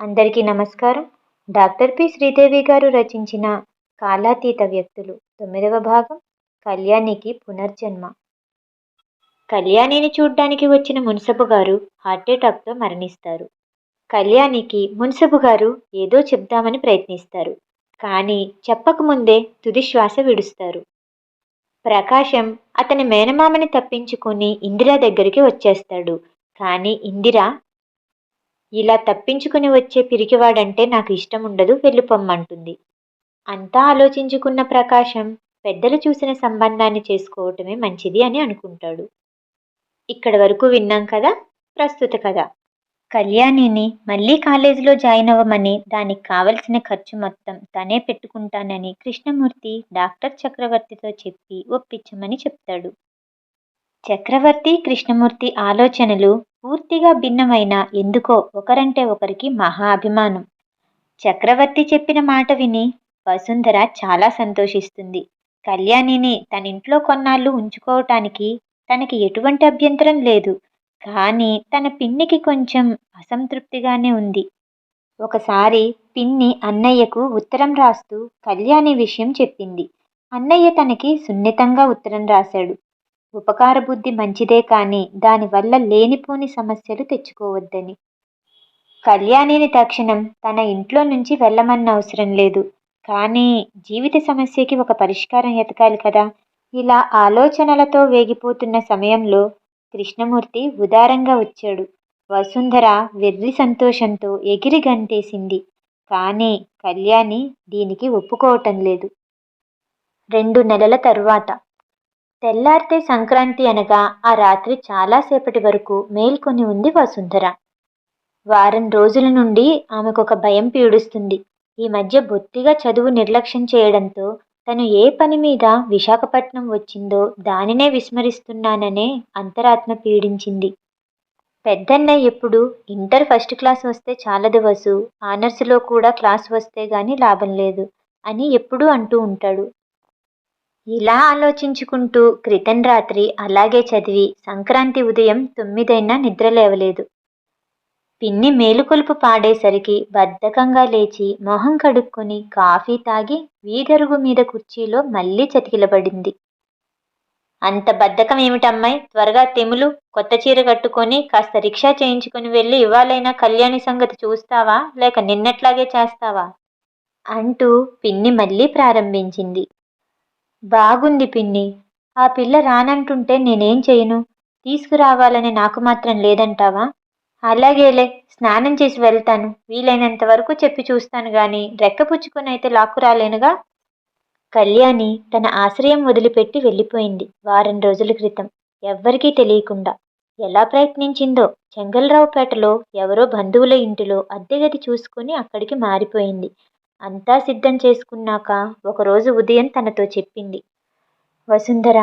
అందరికీ నమస్కారం. Doctor P. Sridevi గారు రచించిన కాలాతీత వ్యక్తులు తొమ్మిదవ భాగం కళ్యాణికి పునర్జన్మ. కళ్యాణిని చూడ్డానికి వచ్చిన మున్సబు గారు హార్ట్అటాక్తో మరణిస్తారు. కళ్యాణికి మున్సబు గారు ఏదో చెప్దామని ప్రయత్నిస్తారు. కానీ చెప్పకముందే తుది శ్వాస విడుస్తారు. ప్రకాశం అతని మేనమామని తప్పించుకుని ఇందిరా దగ్గరికి వచ్చేస్తాడు. కానీ ఇందిర ఇలా తప్పించుకుని వచ్చే పిరికివాడంటే నాకు ఇష్టం ఉండదు వెళ్ళిపోమ్మంటుంది. అంతా ఆలోచించుకున్న ప్రకాశం పెద్దలు చూసిన సంబంధాన్ని చేసుకోవటమే మంచిది అని అనుకుంటాడు. ఇక్కడ వరకు విన్నాం కదా ప్రస్తుత కథ. కళ్యాణిని మళ్ళీ కాలేజీలో జాయిన్ అవ్వమని దానికి కావలసిన ఖర్చు మొత్తం తనే పెట్టుకుంటానని కృష్ణమూర్తి డాక్టర్ చక్రవర్తితో చెప్పి ఒప్పించమని చెప్తాడు. చక్రవర్తి కృష్ణమూర్తి ఆలోచనలు పూర్తిగా భిన్నమైన ఎందుకో ఒకరంటే ఒకరికి మహా అభిమానం. చక్రవర్తి చెప్పిన మాట విని వసుంధర చాలా సంతోషిస్తుంది. కళ్యాణిని తన ఇంట్లో కొన్నాళ్ళు ఉంచుకోవటానికి తనకి ఎటువంటి అభ్యంతరం లేదు. కానీ తన పిన్నికి కొంచెం అసంతృప్తిగానే ఉంది. ఒకసారి పిన్ని అన్నయ్యకు ఉత్తరం రాస్తూ కళ్యాణి విషయం చెప్పింది. అన్నయ్య తనకి సున్నితంగా ఉత్తరం రాశాడు. ఉపకార బుద్ధి మంచిదే కానీ దానివల్ల లేనిపోని సమస్యలు తెచ్చుకోవద్దని. కళ్యాణిని తక్షణం తన ఇంట్లో నుంచి వెళ్ళమన్న అవసరం లేదు. కానీ జీవిత సమస్యకి ఒక పరిష్కారం ఎతకాలి కదా. ఇలా ఆలోచనలతో వేగిపోతున్న సమయంలో కృష్ణమూర్తి ఉదారంగా వచ్చాడు. వసుంధర వెర్రి సంతోషంతో ఎగిరి గంతేసింది కానీ కళ్యాణి దీనికి ఒప్పుకోవటం లేదు. రెండు నెలల తరువాత తెల్లారితే సంక్రాంతి అనగా ఆ రాత్రి చాలాసేపటి వరకు మేల్కొని ఉంది వసుంధర. వారం రోజుల నుండి ఆమెకు ఒక భయం పీడుస్తుంది. ఈ మధ్య బొత్తిగా చదువు నిర్లక్ష్యం చేయడంతో తను ఏ పని మీద విశాఖపట్నం వచ్చిందో దానినే విస్మరిస్తున్నాననే అంతరాత్మ పీడించింది. పెద్దన్న ఎప్పుడు ఇంటర్ ఫస్ట్ క్లాస్ వస్తే చాలదు వసు ఆనర్స్లో కూడా క్లాస్ వస్తే గాని లాభం లేదు అని ఎప్పుడూ అంటూ ఉంటాడు. ఇలా ఆలోచించుకుంటూ క్రితం రాత్రి అలాగే చదివి సంక్రాంతి ఉదయం తొమ్మిదైనా నిద్ర లేవలేదు. పిన్ని మేలుకొలుపు పాడేసరికి బద్ధకంగా లేచి మొహం కడుక్కొని కాఫీ తాగి వీధరుగు మీద కుర్చీలో మళ్ళీ చతికిలబడింది. అంత బద్ధకం ఏమిటమ్మాయి త్వరగా తెములు కొత్త చీర కట్టుకొని కాస్త రిక్షా చేయించుకుని వెళ్ళి ఇవాళైనా కళ్యాణి సంగతి చూస్తావా? లేక నిన్నట్లాగే చేస్తావా? అంటూ పిన్ని మళ్ళీ ప్రారంభించింది. బాగుంది పిన్ని. ఆ పిల్ల రానంటుంటే నేనేం చేయను? తీసుకురావాలని నాకు మాత్రం లేదంటావా? అలాగేలే స్నానం చేసి వెళ్తాను. వీలైనంత వరకు చెప్పి చూస్తాను గాని రెక్కపుచ్చుకొని అయితే లాక్కురాలేనుగా? కళ్యాణి తన ఆశ్రయం వదిలిపెట్టి వెళ్ళిపోయింది వారం రోజుల క్రితం. ఎవ్వరికీ తెలియకుండా. ఎలా ప్రయత్నించిందో చెంగల్రావుపేటలో ఎవరో బంధువుల ఇంటిలో అద్దెగది చూసుకుని అక్కడికి మారిపోయింది. అంతా సిద్ధం చేసుకున్నాక ఒకరోజు ఉదయం తనతో చెప్పింది. వసుంధర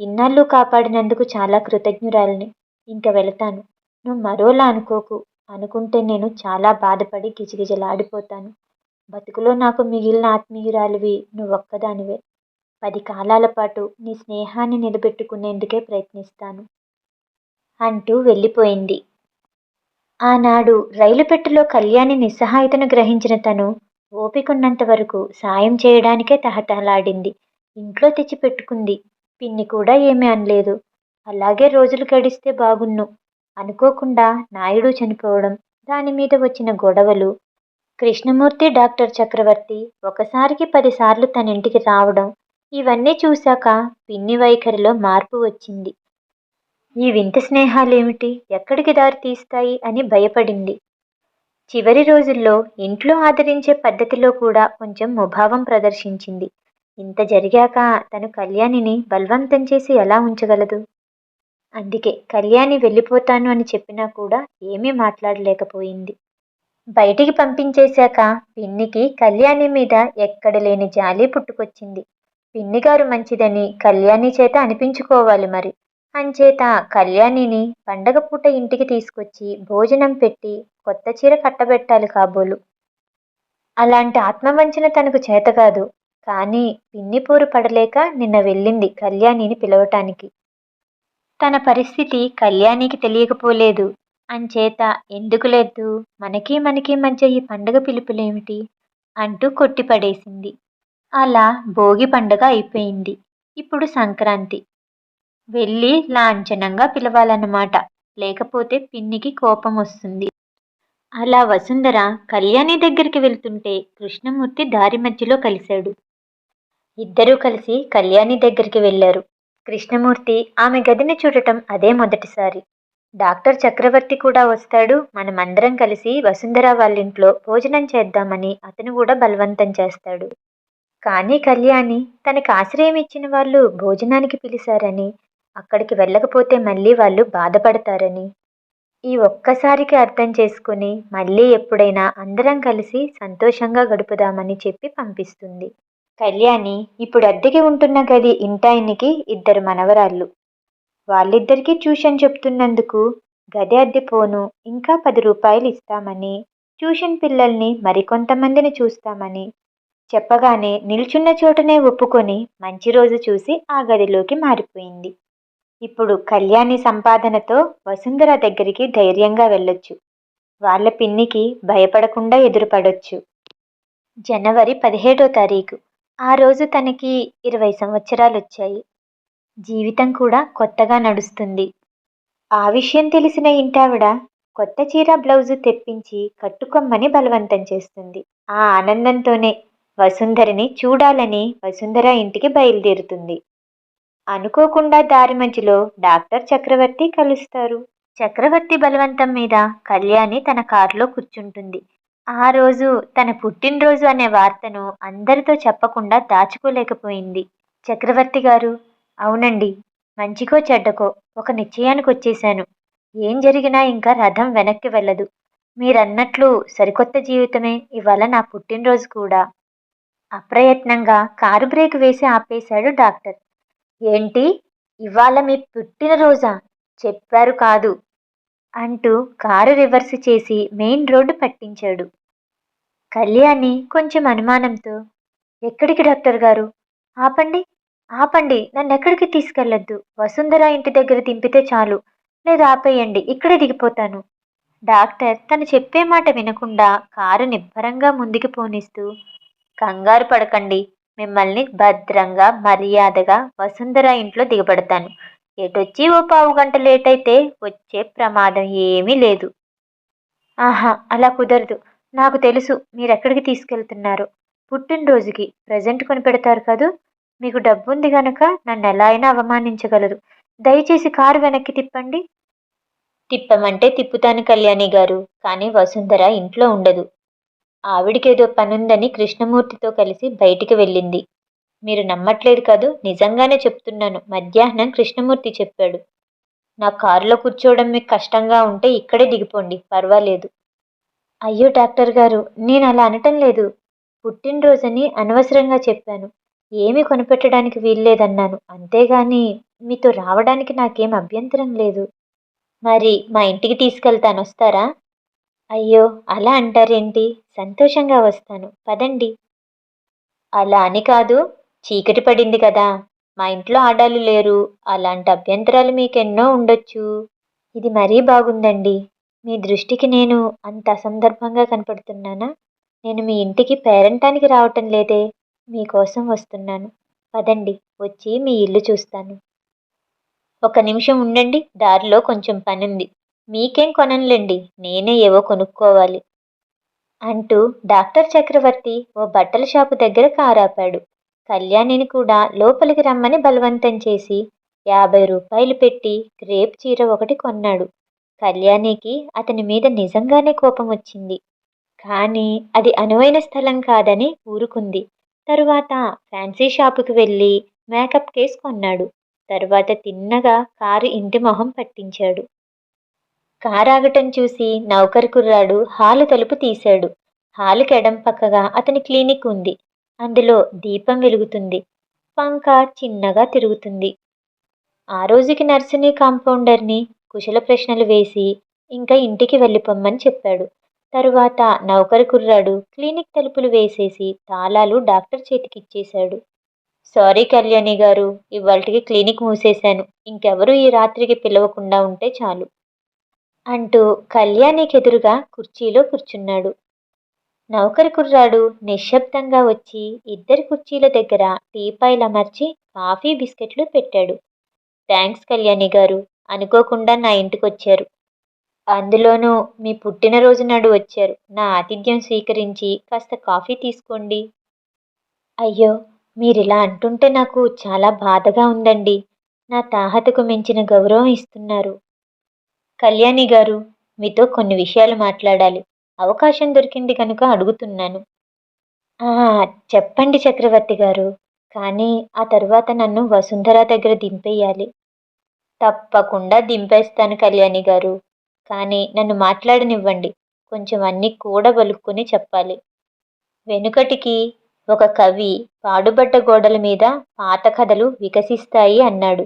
ఇన్నాళ్ళు కాపాడినందుకు చాలా కృతజ్ఞురాలిని. ఇంక వెళతాను. నువ్వు మరోలా అనుకోకు. అనుకుంటే నేను చాలా బాధపడి గిజగిజలాడిపోతాను. బతుకులో నాకు మిగిలిన ఆత్మీయురాలివి నువ్వొక్కదానివే. పది కాలాల పాటు నీ స్నేహాన్ని నిలబెట్టుకునేందుకే ప్రయత్నిస్తాను. అంటూ వెళ్ళిపోయింది. ఆనాడు రైలు పెట్టెలో కళ్యాణి నిస్సహాయతను గ్రహించిన తను ఓపికన్నంత వరకు సాయం చేయడానికే తహతహలాడింది. ఇంట్లో తెచ్చి పెట్టుకుంది పిన్ని కూడా ఏమీ అనలేదు. అలాగే రోజులు గడిస్తే బాగున్ను. అనుకోకుండా నాయుడు చనిపోవడం దాని మీద వచ్చిన గొడవలు కృష్ణమూర్తి డాక్టర్ చక్రవర్తి ఒకసారికి పదిసార్లు తన ఇంటికి రావడం ఇవన్నీ చూశాక పిన్ని వైఖరిలో మార్పు వచ్చింది. ఈ వింత స్నేహాలేమిటి? ఎక్కడికి దారి తీస్తాయి అని భయపడింది. చివరి రోజుల్లో ఇంట్లో ఆదరించే పద్ధతిలో కూడా కొంచెం ముభావం ప్రదర్శించింది. ఇంత జరిగాక తను కళ్యాణిని బలవంతం చేసి ఎలా ఉంచగలదు? అందుకే కళ్యాణి వెళ్ళిపోతాను అని చెప్పినా కూడా ఏమీ మాట్లాడలేకపోయింది. బయటికి పంపించేశాక పిన్నికి కళ్యాణి మీద ఎక్కడ లేని జాలి పుట్టుకొచ్చింది. పిన్నిగారు మంచిదని కళ్యాణి చేత అనిపించుకోవాలి మరి. అంచేత కళ్యాణిని పండగ పూట ఇంటికి తీసుకొచ్చి భోజనం పెట్టి కొత్త చీర కట్టబెట్టాలి కాబోలు. అలాంటి ఆత్మవంచన తనకు చేత కాదు. కానీ పిన్నిపోరు పడలేక నిన్న వెళ్ళింది కళ్యాణిని పిలవటానికి. తన పరిస్థితి కళ్యాణికి తెలియకపోలేదు. అంచేత ఎందుకు లేదు? మనకి మనకి మధ్య ఈ పండగ పిలుపులేమిటి? అంటూ కొట్టిపడేసింది. అలా భోగి పండగ అయిపోయింది. ఇప్పుడు సంక్రాంతి. వెళ్ళి లాంఛనంగా పిలవాలన్నమాట. లేకపోతే పిన్నికి కోపం వస్తుంది. అలా వసుంధర కళ్యాణి దగ్గరికి వెళ్తుంటే కృష్ణమూర్తి దారి మధ్యలో కలిశాడు. ఇద్దరూ కలిసి కళ్యాణి దగ్గరికి వెళ్ళారు. కృష్ణమూర్తి ఆమె గదిని చూడటం అదే మొదటిసారి. డాక్టర్ చక్రవర్తి కూడా వస్తాడు. మనమందరం కలిసి వసుంధర వాళ్ళింట్లో భోజనం చేద్దామని అతను కూడా బలవంతం చేస్తాడు. కానీ కళ్యాణి తనకు ఆశ్రయం ఇచ్చిన వాళ్ళు భోజనానికి పిలిచారని అక్కడికి వెళ్ళకపోతే మళ్ళీ వాళ్ళు బాధపడతారని. ఈ ఒక్కసారికి అర్థం చేసుకుని మళ్ళీ ఎప్పుడైనా అందరం కలిసి సంతోషంగా గడుపుదామని చెప్పి పంపిస్తుంది. కళ్యాణి ఇప్పుడు అద్దెకి ఉంటున్న గది ఇంటాయనికి ఇద్దరు మనవరాళ్ళు. వాళ్ళిద్దరికీ ట్యూషన్ చెప్తున్నందుకు గది అద్దె పోను ఇంకా పది రూపాయలు ఇస్తామని ట్యూషన్ పిల్లల్ని మరికొంతమందిని చూస్తామని చెప్పగానే నిల్చున్న చోటనే ఒప్పుకొని మంచి రోజు చూసి ఆ గదిలోకి మారిపోయింది. ఇప్పుడు కళ్యాణి సంపాదనతో వసుంధర దగ్గరికి ధైర్యంగా వెళ్ళొచ్చు. వాళ్ళ పిన్నికి భయపడకుండా ఎదురుపడొచ్చు. జనవరి పదిహేడో తారీఖు. ఆ రోజు తనకి ఇరవై సంవత్సరాలు వచ్చాయి జీవితం కూడా కొత్తగా నడుస్తుంది. ఆ విషయం తెలిసిన ఇంటావిడ కొత్త చీర బ్లౌజు తెప్పించి కట్టుకొమ్మని బలవంతం చేస్తుంది. ఆ ఆనందంతోనే వసుంధరిని చూడాలని వసుంధర ఇంటికి బయలుదేరుతుంది. అనుకోకుండా దారి మధ్యలో డాక్టర్ చక్రవర్తి కలుస్తారు. చక్రవర్తి బలవంతం మీద కళ్యాణి తన కారులో కూర్చుంటుంది. ఆ రోజు తన పుట్టినరోజు అనే వార్తను అందరితో చెప్పకుండా దాచుకోలేకపోయింది. చక్రవర్తి గారు అవునండి మంచికో చెడ్డకో ఒక నిశ్చయానికి వచ్చేశాను. ఏం జరిగినా ఇంకా రథం వెనక్కి వెళ్ళదు. మీరన్నట్లు సరికొత్త జీవితమే ఇవాళ నా పుట్టినరోజు కూడా. అప్రయత్నంగా కారు బ్రేక్ వేసి ఆపేశాడు డాక్టర్. ఏంటి? ఇవాళ మీ పుట్టినరోజా? చెప్పారు కాదు అంటూ కారు రివర్స్ చేసి మెయిన్ రోడ్డు పట్టించాడు. కళ్యాణి కొంచెం అనుమానంతో ఎక్కడికి డాక్టర్ గారు? ఆపండి ఆపండి నన్ను ఎక్కడికి తీసుకెళ్ళొద్దు వసుంధర ఇంటి దగ్గర దింపితే చాలు. లేదా ఆపేయండి ఇక్కడే దిగిపోతాను. డాక్టర్ తను చెప్పే మాట వినకుండా కారు నిబ్బరంగా ముందుకు పోనిస్తూ కంగారు పడకండి మిమ్మల్ని భద్రంగా మర్యాదగా వసుంధర ఇంట్లో దిగబడతాను. ఎటొచ్చి ఓ పావు గంట లేట్ అయితే వచ్చే ప్రమాదం ఏమీ లేదు. ఆహా అలా కుదరదు. నాకు తెలుసు మీరెక్కడికి తీసుకెళ్తున్నారు. పుట్టినరోజుకి ప్రజెంట్ కొనిపెడతారు కదూ? మీకు డబ్బుంది గనక నన్ను ఎలా అయినా అవమానించగలరు. దయచేసి కారు వెనక్కి తిప్పండి. తిప్పమంటే తిప్పుతాను కళ్యాణి గారు కానీ వసుంధర ఇంట్లో ఉండదు. ఆవిడికేదో పనుందని కృష్ణమూర్తితో కలిసి బయటికి వెళ్ళింది. మీరు నమ్మట్లేదు కదూ నిజంగానే చెప్తున్నాను. మధ్యాహ్నం కృష్ణమూర్తి చెప్పాడు. నా కారులో కూర్చోవడం మీకు కష్టంగా ఉంటే ఇక్కడే దిగిపోండి పర్వాలేదు. అయ్యో డాక్టర్ గారు నేను అలా అనటం లేదు. పుట్టినరోజని అనవసరంగా చెప్పాను. ఏమీ కొనిపెట్టడానికి వీల్లేదన్నాను. అంతేగాని మీతో రావడానికి నాకేం అభ్యంతరం లేదు. మరి మా ఇంటికి తీసుకెళ్తాను వస్తారా అయ్యో అలా అంటారేంటి? సంతోషంగా వస్తాను. పదండి. అలా అని కాదు చీకటి పడింది కదా. మా ఇంట్లో ఆడాలు లేరు. అలాంటి అభ్యంతరాలు మీకెన్నో ఉండొచ్చు. ఇది మరీ బాగుందండి. మీ దృష్టికి నేను అంత అసందర్భంగా కనపడుతున్నానా? నేను మీ ఇంటికి పేరంటానికి రావటం లేదే. మీకోసం వస్తున్నాను. పదండి వచ్చి మీ ఇల్లు చూస్తాను. ఒక నిమిషం ఉండండి. దారిలో కొంచెం పనుంది. మీకేం కొననులేండి నేనే ఏవో కొనుక్కోవాలి అంటూ డాక్టర్ చక్రవర్తి ఓ బట్టల షాపు దగ్గర కారాపాడు. కళ్యాణిని కూడా లోపలికి రమ్మని బలవంతం చేసి యాభై రూపాయలు పెట్టి క్రేప్ చీర ఒకటి కొన్నాడు. కళ్యాణికి అతని మీద నిజంగానే కోపం వచ్చింది. కానీ అది అనువైన స్థలం కాదని ఊరుకుంది. తరువాత ఫ్యాన్సీ షాపుకి వెళ్ళి మేకప్ కేస్ కొన్నాడు. తర్వాత తిన్నగా కారు ఇంటి మొహం పట్టించాడు. కారాగటం చూసి నౌకరు కుర్రాడు హాలు తలుపు తీశాడు. హాలుకి ఎడం పక్కగా అతని క్లినిక్ ఉంది. అందులో దీపం వెలుగుతుంది. పంక చిన్నగా తిరుగుతుంది. ఆ రోజుకి నర్సుని కాంపౌండర్ని కుశల ప్రశ్నలు వేసి ఇంకా ఇంటికి వెళ్ళిపోమ్మని చెప్పాడు. తరువాత నౌకరు కుర్రాడు క్లినిక్ తలుపులు వేసేసి తాళాలు డాక్టర్ చేతికిచ్చేశాడు. సారీ కళ్యాణి గారు ఇవాళకి క్లినిక్ మూసేశాను. ఇంకెవరూ ఈ రాత్రికి పిలవకుండా ఉంటే చాలు. అంటూ కళ్యాణికి ఎదురుగా కుర్చీలో కూర్చున్నాడు. నౌకరి కుర్రాడు నిశ్శబ్దంగా వచ్చి ఇద్దరి కుర్చీల దగ్గర టీపాయిలు అమర్చి కాఫీ బిస్కెట్లు పెట్టాడు. థ్యాంక్స్ కళ్యాణి గారు. అనుకోకుండా నా ఇంటికి వచ్చారు అందులోనూ మీ పుట్టినరోజు నాడు వచ్చారు. నా ఆతిథ్యం స్వీకరించి కాస్త కాఫీ తీసుకోండి. అయ్యో! మీరిలా అంటుంటే నాకు చాలా బాధగా ఉందండి. నా తాహతకు మించిన గౌరవం ఇస్తున్నారు. కళ్యాణి గారు మీతో కొన్ని విషయాలు మాట్లాడాలి. అవకాశం దొరికింది కనుక అడుగుతున్నాను. చెప్పండి చక్రవర్తి గారు. కానీ ఆ తర్వాత నన్ను వసుంధర దగ్గర దింపేయాలి. తప్పకుండా దింపేస్తాను కళ్యాణి గారు. కానీ నన్ను మాట్లాడనివ్వండి. కొంచెం అన్ని కూడబలుక్కుని చెప్పాలి. వెనుకటికి ఒక కవి పాడుబడ్డ గోడల మీద పాత కథలు వికసిస్తాయి అన్నాడు.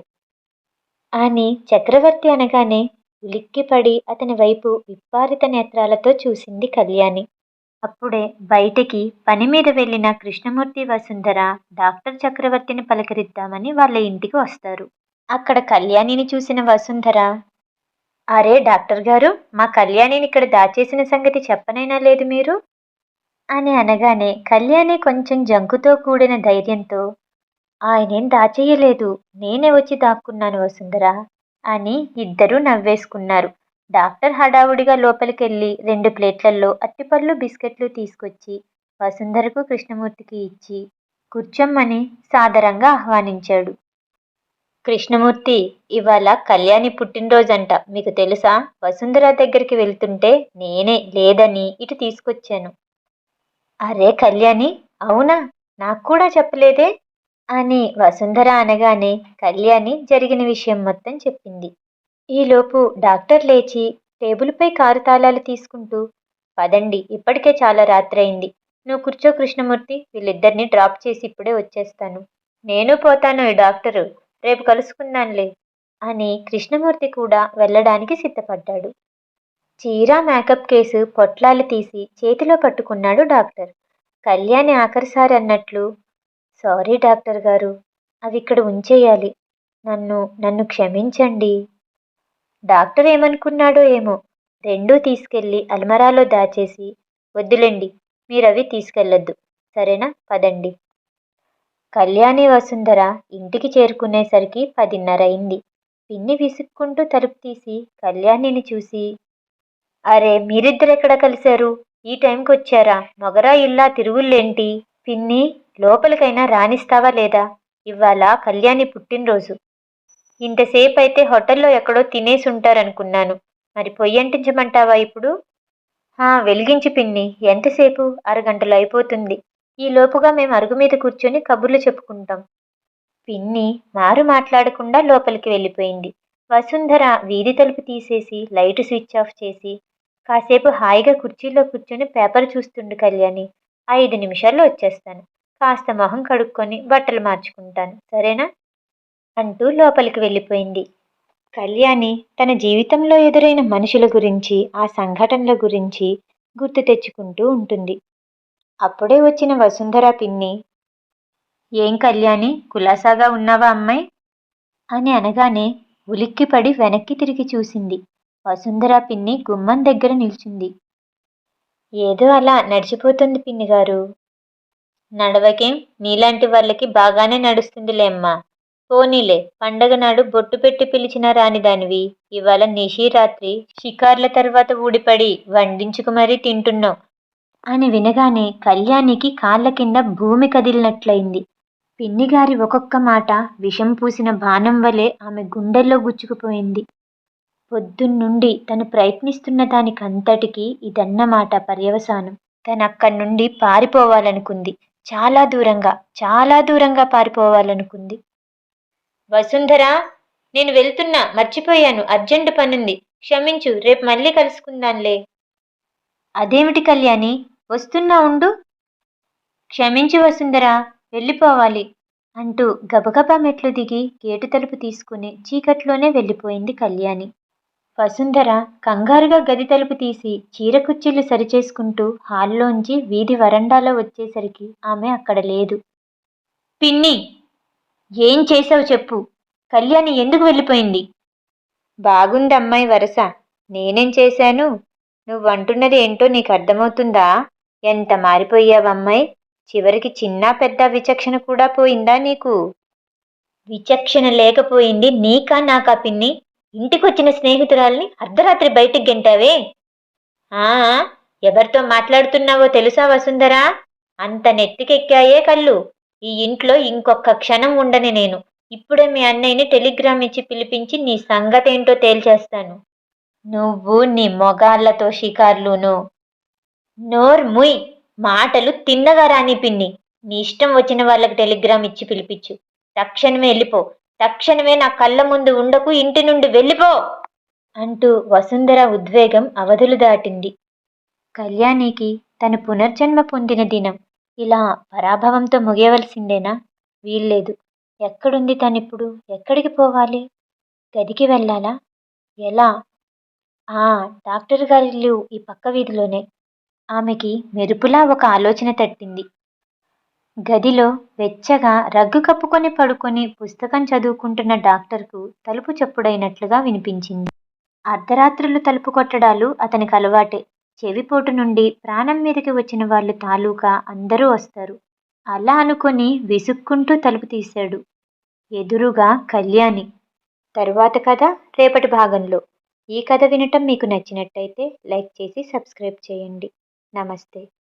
అని చక్రవర్తి అనగానే ఉలిక్కిపడి అతని వైపు విప్పారిత నేత్రాలతో చూసింది కళ్యాణి. అప్పుడే బయటికి పని మీద వెళ్ళిన కృష్ణమూర్తి వసుంధర డాక్టర్ చక్రవర్తిని పలకరిద్దామని వాళ్ళ ఇంటికి వస్తారు. అక్కడ కళ్యాణిని చూసిన వసుంధర అరే డాక్టర్ గారు మా కళ్యాణిని ఇక్కడ దాచేసిన సంగతి చెప్పనైనా లేదు మీరు? అని అనగానే కళ్యాణి కొంచెం జంకుతో కూడిన ధైర్యంతో ఆయనేం దాచేయలేదు నేనే వచ్చి దాక్కున్నాను వసుంధర. అని ఇద్దరూ నవ్వేసుకున్నారు. డాక్టర్ హడావుడిగా లోపలికెళ్ళి రెండు ప్లేట్లలో అట్టిపళ్ళు బిస్కెట్లు తీసుకొచ్చి వసుంధరకు కృష్ణమూర్తికి ఇచ్చి కూర్చోమ్మని సాదరంగా ఆహ్వానించాడు. కృష్ణమూర్తి ఇవాళ కళ్యాణి పుట్టినరోజంట. మీకు తెలుసా? వసుంధర దగ్గరికి వెళ్తుంటే నేనే లేదని ఇటు తీసుకొచ్చాను. అరే కళ్యాణి అవునా? నాకు కూడా చెప్పలేదే? అని వసుంధర అనగానే కళ్యాణి జరిగిన విషయం మొత్తం చెప్పింది. ఈలోపు డాక్టర్ లేచి టేబుల్పై కారు తాళాలు తీసుకుంటూ పదండి ఇప్పటికే చాలా రాత్రి అయింది నువ్వు కూర్చో కృష్ణమూర్తి వీళ్ళిద్దరిని డ్రాప్ చేసి ఇప్పుడే వచ్చేస్తాను. నేను పోతాను ఈ డాక్టరు. రేపు కలుసుకుందాన్లే అని కృష్ణమూర్తి కూడా వెళ్ళడానికి సిద్ధపడ్డాడు. చీరా మేకప్ కేసు పొట్లాలు తీసి చేతిలో పట్టుకున్నాడు డాక్టర్. కళ్యాణి ఆఖరిసారి అన్నట్లు సారీ డాక్టర్ గారు అవి ఇక్కడ ఉంచేయాలి. నన్ను నన్ను క్షమించండి. డాక్టర్ ఏమనుకున్నాడో ఏమో. రెండూ తీసుకెళ్ళి అల్మరాలో దాచేసి వద్దులేండి మీరవి తీసుకెళ్ళొద్దు. సరేనా? పదండి. కళ్యాణి వసుంధర ఇంటికి చేరుకునేసరికి పదిన్నర అయింది. పిన్ని విసుక్కుంటూ తలుపు తీసి కళ్యాణిని చూసి అరే మీరిద్దరెక్కడ కలిశారు? ఈ టైంకి వచ్చారా మొగరా ఇల్లా తిరుగుళ్ళేంటి? పిన్ని లోపలికైనా రానిస్తావా లేదా? ఇవాళ కళ్యాణి పుట్టినరోజు. ఇంతసేపు అయితే హోటల్లో ఎక్కడో తినేసి ఉంటారనుకున్నాను మరి పొయ్యి అంటించమంటావా ఇప్పుడు వెలిగించి పిన్ని. ఎంతసేపు? అరగంటలో అయిపోతుంది. ఈ లోపుగా మేము అరుగు మీద కూర్చొని కబుర్లు చెప్పుకుంటాం. పిన్ని మారు మాట్లాడకుండా లోపలికి వెళ్ళిపోయింది. వసుంధర వీధి తలుపు తీసేసి లైట్ స్విచ్ ఆఫ్ చేసి కాసేపు హాయిగా కుర్చీలో కూర్చొని పేపర్ చూస్తుండు కళ్యాణి. ఐదు నిమిషాల్లో వచ్చేస్తాను. కాస్త మొహం కడుక్కొని బట్టలు మార్చుకుంటాను. సరేనా? అంటూ లోపలికి వెళ్ళిపోయింది. కళ్యాణి తన జీవితంలో ఎదురైన మనుషుల గురించి ఆ సంఘటనల గురించి గుర్తు తెచ్చుకుంటూ ఉంటుంది. అప్పుడే వచ్చిన వసుంధర పిన్ని ఏం కళ్యాణి కులాసాగా ఉన్నావా అమ్మాయి? అని అనగానే ఉలిక్కిపడి వెనక్కి తిరిగి చూసింది. వసుంధర పిన్ని గుమ్మం దగ్గర నిల్చుంది. ఏదో అలా నడిచిపోతుంది పిన్ని గారు. నడవకేం నీలాంటి వాళ్ళకి బాగానే నడుస్తుందిలేమ్మా పోనీలే పండగ నాడు బొట్టు పెట్టి పిలిచిన రానిదానివి ఇవాళ నిషీరాత్రి షికార్ల తర్వాత ఊడిపడి వండించుకు మరీ తింటున్నావు. అని వినగానే కళ్యాణికి కాళ్ళ కింద భూమి కదిలినట్లయింది. పిన్నిగారి ఒక్కొక్క మాట విషం పూసిన బాణం వలె ఆమె గుండెల్లో గుచ్చుకుపోయింది. పొద్దున్నుండి తను ప్రయత్నిస్తున్న దానికంతటికీ ఇదన్నమాట పర్యవసానం. తను అక్కడి నుండి పారిపోవాలనుకుంది. చాలా దూరంగా చాలా దూరంగా పారిపోవాలనుకుంది. వసుంధర నేను వెళ్తున్నా మర్చిపోయాను అర్జెంటు పనుంది. క్షమించు రేపు మళ్ళీ కలుసుకుందాంలే. అదేమిటి కళ్యాణి వస్తున్నా ఉండు. క్షమించు వసుంధర వెళ్ళిపోవాలి అంటూ గబగబా మెట్లు దిగి గేటు తలుపు తీసుకుని చీకట్లోనే వెళ్ళిపోయింది కళ్యాణి. వసుంధర కంగారుగా గది తలుపు తీసి చీర కుర్చీలు సరిచేసుకుంటూ హాల్లోంచి వీధి వరండాలో వచ్చేసరికి ఆమె అక్కడ లేదు. పిన్ని! ఏం చేసావు చెప్పు. కళ్యాణి ఎందుకు వెళ్ళిపోయింది? బాగుంది అమ్మాయి వరస. నేనేం చేశాను? నువ్వంటున్నది ఏంటో నీకు అర్థమవుతుందా? ఎంత మారిపోయావమ్మాయి చివరికి చిన్న పెద్ద విచక్షణ కూడా పోయిందా నీకు? విచక్షణ లేకపోయింది నీకా నాకా పిన్ని? ఇంటికొచ్చిన స్నేహితురాల్ని అర్ధరాత్రి బయటికి గెంటావే? ఆ ఎవరితో మాట్లాడుతున్నావో తెలుసా వసుంధరా? అంత నెత్తికెక్కాయే కళ్ళు. ఈ ఇంట్లో ఇంకొక క్షణం ఉండని నేను. ఇప్పుడే మీ అన్నయ్యని టెలిగ్రామ్ ఇచ్చి పిలిపించి నీ సంగతేంటో తేల్చేస్తాను. నువ్వు నీ మొగాళ్ళతో షికార్లును. నోర్ముయ్ మాటలు తిన్నగా రాని పిన్ని. నీ ఇష్టం వచ్చిన వాళ్ళకి టెలిగ్రామ్ ఇచ్చి పిలిపించు. తక్షణమే వెళ్ళిపో. తక్షణమే నా కళ్ళ ముందు ఉండకు ఇంటి నుండి వెళ్ళిపో! అంటూ వసుంధర ఉద్వేగం అవధులు దాటింది. కళ్యాణికి తను పునర్జన్మ పొందిన దినం. ఇలా పరాభవంతో ముగియవలసిందేనా? వీల్లేదు. ఎక్కడుంది తనిప్పుడు? ఎక్కడికి పోవాలి? గదికి వెళ్ళాలా? ఎలా? ఆ డాక్టర్ గారి ఇల్లు ఈ పక్క వీధిలోనే. ఆమెకి మెరుపులా ఒక ఆలోచన తట్టింది. గదిలో వెచ్చగా రగ్గు కప్పుకొని పడుకొని పుస్తకం చదువుకుంటున్న డాక్టర్కు తలుపు చప్పుడైనట్లుగా వినిపించింది. అర్ధరాత్రులు తలుపు కొట్టడాలు అతనికి అలవాటే. చెవిపోటు నుండి ప్రాణం మీదకి వచ్చిన వాళ్ళు తాలూకా అందరూ వస్తారు. అలా అనుకొని విసుక్కుంటూ తలుపు తీశాడు. ఎదురుగా కళ్యాణి. తరువాత కథ రేపటి భాగంలో. ఈ కథ వినటం మీకు నచ్చినట్టయితే లైక్ చేసి సబ్స్క్రైబ్ చేయండి. నమస్తే.